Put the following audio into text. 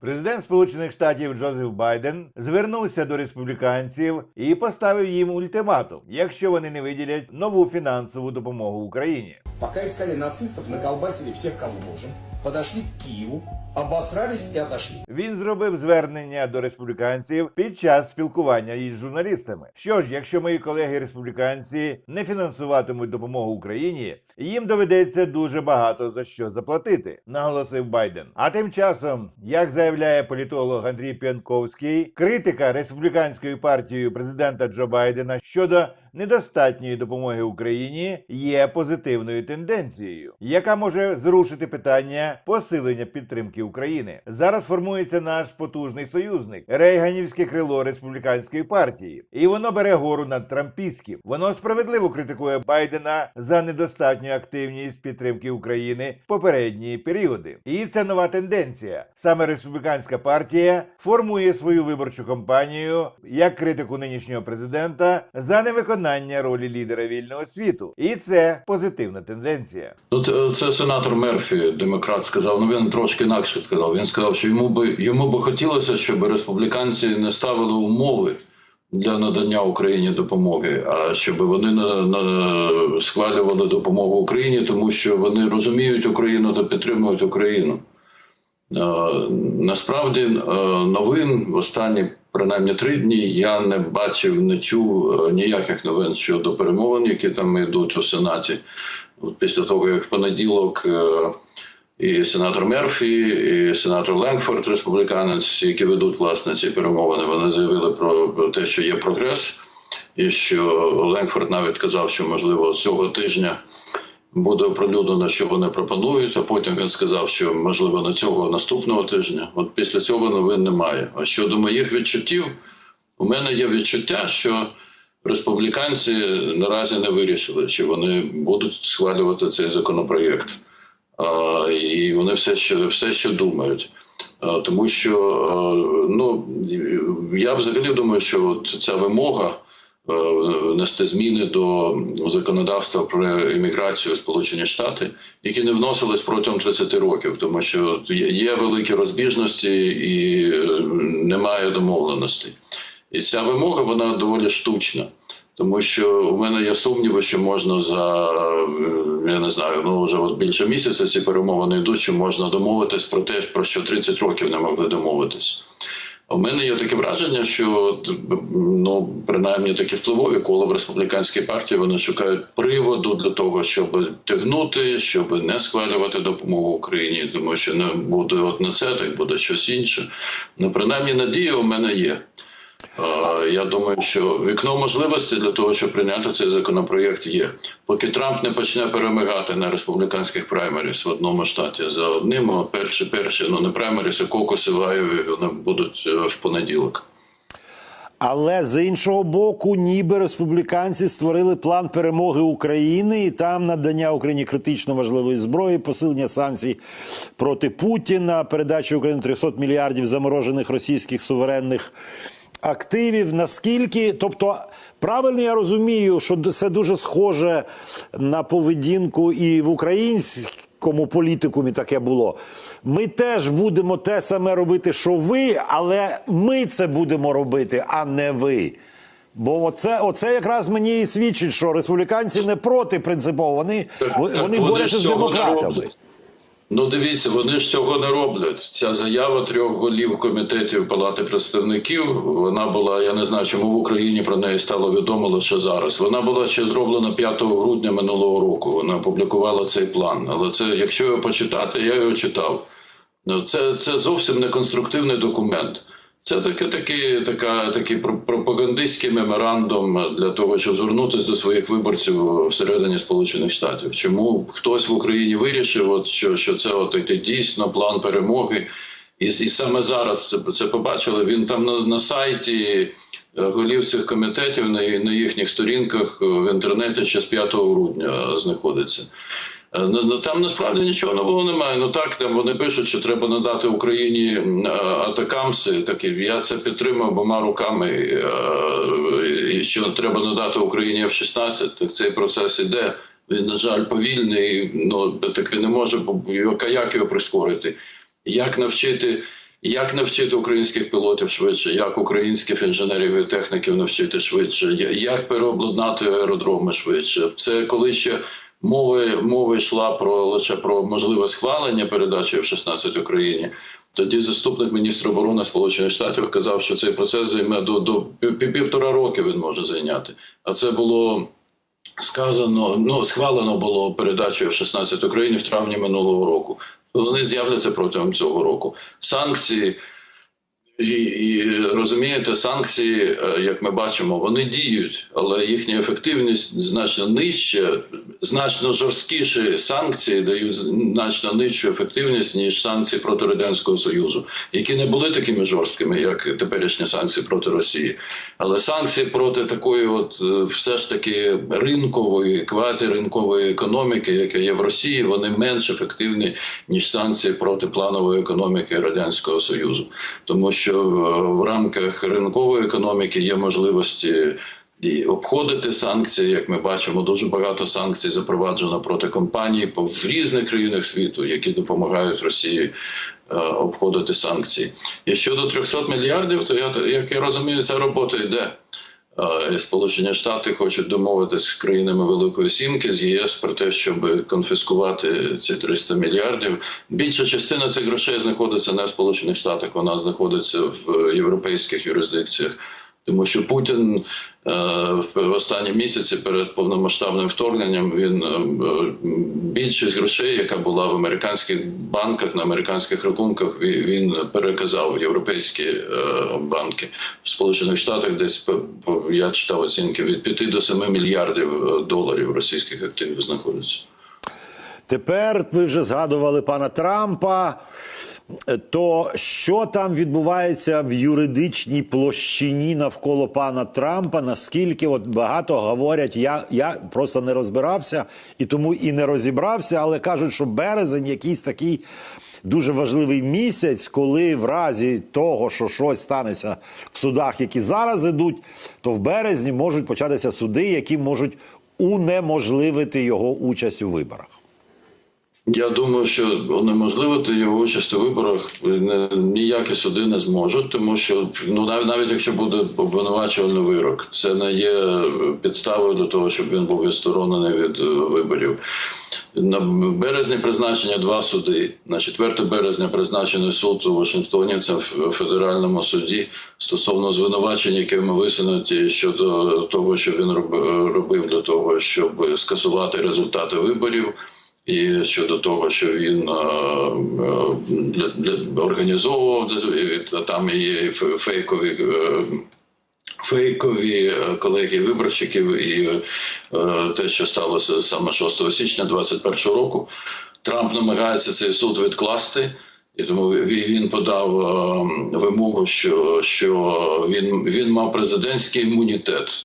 Президент Сполучених Штатів Джозеф Байден звернувся до республіканців і поставив їм ультиматум, якщо вони не виділять нову фінансову допомогу Україні. Пока искали нацистов, наколбасили всех, кого можем. Подошли к Киеву, обосрались и отошли. Він зробив звернення до республіканців під час спілкування із журналістами. Що ж, якщо мої колеги республіканці не фінансуватимуть допомогу Україні, їм доведеться дуже багато за що заплатити, наголосив Байден. А тим часом, як заявляє політолог Андрій П'янковський, критика республіканською партією президента Джо Байдена щодо недостатньої допомоги Україні є позитивною тенденцією, яка може зрушити питання посилення підтримки України. Зараз формується наш потужний союзник рейганівське крило республіканської партії, і воно бере гору над трампійським. Воно справедливо критикує Байдена за недостатню активність підтримки України в попередні періоди. І це нова тенденція. Саме республіканська партія формує свою виборчу кампанію як критику нинішнього президента за невиконання ролі лідера вільного світу. І це позитивна тенденція. Це, це сенатор Мерфі, демократ, сказав. Ну він трошки інакше сказав. Він сказав, що йому би йому би хотілося, щоб республіканці не ставили умови для надання Україні допомоги, а щоб вони на, на, схвалювали допомогу Україні, тому що вони розуміють Україну та підтримують Україну. Е, Насправді е, новин в останні принаймні три дні я не бачив, не чув е, ніяких новин щодо перемовин, які там йдуть у Сенаті. От після того, як в понеділок е, і сенатор Мерфі, і сенатор Ленгфорд, республіканець, які ведуть власне ці перемовини, вони заявили про те, що є прогрес, і що Ленгфорд навіть казав, що можливо цього тижня буде оприлюднено, що вони пропонують. А потім він сказав, що можливо на цього наступного тижня. От після цього новин немає. А щодо моїх відчуттів, у мене є відчуття, що республіканці наразі не вирішили, чи вони будуть схвалювати цей законопроєкт. І вони все ще все ще думають. Тому що а, ну я взагалі думаю, що от ця вимога внести зміни до законодавства про імміграцію в Сполучені Штати, які не вносились протягом 30 років, тому що є, великі розбіжності і е, немає домовленостей. І ця вимога вона доволі штучна. Тому що у мене є сумніви, що можна за е, я не знаю, ну вже от більше місяця ці перемовини йдуть, що можна домовитись про те, про що 30 років не могли домовитись. У мене є таке враження, що ну принаймні такі впливові кола в республіканській партії вони шукають приводу для того, щоб тягнути, щоб не схвалювати допомогу Україні, тому що не буде от не це, так буде щось інше. Ну принаймні надія у мене є. Я думаю, що вікно можливості для того, щоб прийняти цей законопроєкт, є. Поки Трамп не почне перемагати на республіканських праймеріс в одному штаті за одним, а перші перші ну не праймеріс, а кокуси в Айові, вони будуть е, в понеділок. Але з іншого боку, ніби республіканці створили план перемоги України, і там надання Україні критично важливої зброї, посилення санкцій проти Путіна, передача Україні 300 мільярдів заморожених російських суверенних активів. Наскільки, тобто, правильно я розумію, що це дуже схоже на поведінку і в українському політикумі таке було. Ми теж будемо те саме робити, що ви, але ми це будемо робити, а не ви. Бо оце, оце якраз мені і свідчить, що республіканці не проти принципово, вони, Так, вони так борються з демократами. Ну, дивіться, вони ж цього не роблять. Ця заява трьох голів комітетів Палати представників. Вона була, я не знаю, чому в Україні про неї стало відомо лише зараз. Вона була ще зроблена 5 грудня минулого року. Вона опублікувала цей план. Але це, якщо його почитати, я його читав. Ну, Це, це зовсім не конструктивний документ. Це таке, такі, така, такий про- пропагандистський меморандум для того, щоб звернутися до своїх виборців всередині Сполучених Штатів. Чому хтось в Україні вирішив, от, що, що це от, дійсно план перемоги, і, і саме зараз це, це побачили. Він там на, на сайті е, голів цих комітетів на, на їхніх сторінках е, в інтернеті ще з 5 грудня знаходиться. Е, Ну, ну, там насправді нічого нового немає. Ну так там вони пишуть, що треба надати Україні е, атакамси. Такі я це підтримую обома руками. е, І що треба надати Україні F-16, так цей процес іде. Він, на жаль, повільний. Ну таки не може як його прискорити. Як навчити Як навчити українських пілотів швидше, як українських інженерів і техніків навчити швидше, як переобладнати аеродроми швидше. Це коли ще мови, мова йшла про лише про можливе схвалення передачі F-16 Україні. Тоді заступник міністра оборони Сполучених Штатів казав, що цей процес займе до, до пів- пів- півтора роки він може зайняти. А це було сказано, ну схвалено було передачу F-16 Україні в травні минулого року. Вони з'являться протягом цього року. Санкції. І, і розумієте, санкції, е, як ми бачимо, вони діють, але їхня ефективність значно нижча, значно жорсткіші санкції дають значно нижчу ефективність ніж санкції проти радянського союзу, які не були такими жорсткими, як теперішні санкції проти Росії. Але санкції проти такої, от е, все ж таки ринкової, квазіринкової економіки, яка є в Росії, вони менш ефективні ніж санкції проти планової економіки радянського союзу, тому що в, в рамках ринкової економіки є можливості. І обходити санкції, як ми бачимо, дуже багато санкцій запроваджено проти компаній в різних країнах світу, які допомагають Росії е, обходити санкції. І щодо 300 мільярдів, то я як я розумію, ця робота йде. Сполучені Штати хочуть домовитися з країнами Великої Сімки з ЄС про те, щоб конфіскувати ці 300 мільярдів. Більша частина цих грошей знаходиться не в Сполучених Штатах, вона знаходиться в європейських юрисдикціях. Тому що Путін е, в останні місяці перед повномасштабним вторгненням він е, більшість грошей, яка була в американських банках на американських рахунках, він, переказав в європейські е, банки в Сполучених Штатах. Десь я читав оцінки від 5 до 7 мільярдів е, доларів російських активів знаходиться. Тепер ви вже згадували пана Трампа. То що там відбувається в юридичній площині навколо пана Трампа? Наскільки от багато говорять, я, я просто не розбирався і тому і не розібрався, але кажуть, що березень якийсь такий дуже важливий місяць, коли в разі того, що щось станеться в судах, які зараз ідуть, то в березні можуть початися суди, які можуть унеможливити його участь у виборах. Я думаю, що унеможливити його участь у виборах ніякі суди не зможуть, тому що ну навіть навіть якщо буде обвинувачувальний вирок, це не є підставою до того, щоб він був відсторонений від е, виборів. На березні призначення два суди. На 4 березня призначений суд у Вашингтоні. Це в федеральному суді стосовно звинувачень, якими висунуті щодо того, що він роб- робив для того, щоб скасувати результати виборів. І щодо того, що він е, е, для, для організовував там є фейкові. е, Фейкові колеги виборщиків і е, те, що сталося саме 6 січня 2021 року, Трамп намагається цей суд відкласти, і тому він подав е, вимогу, що, що він, він мав президентський імунітет.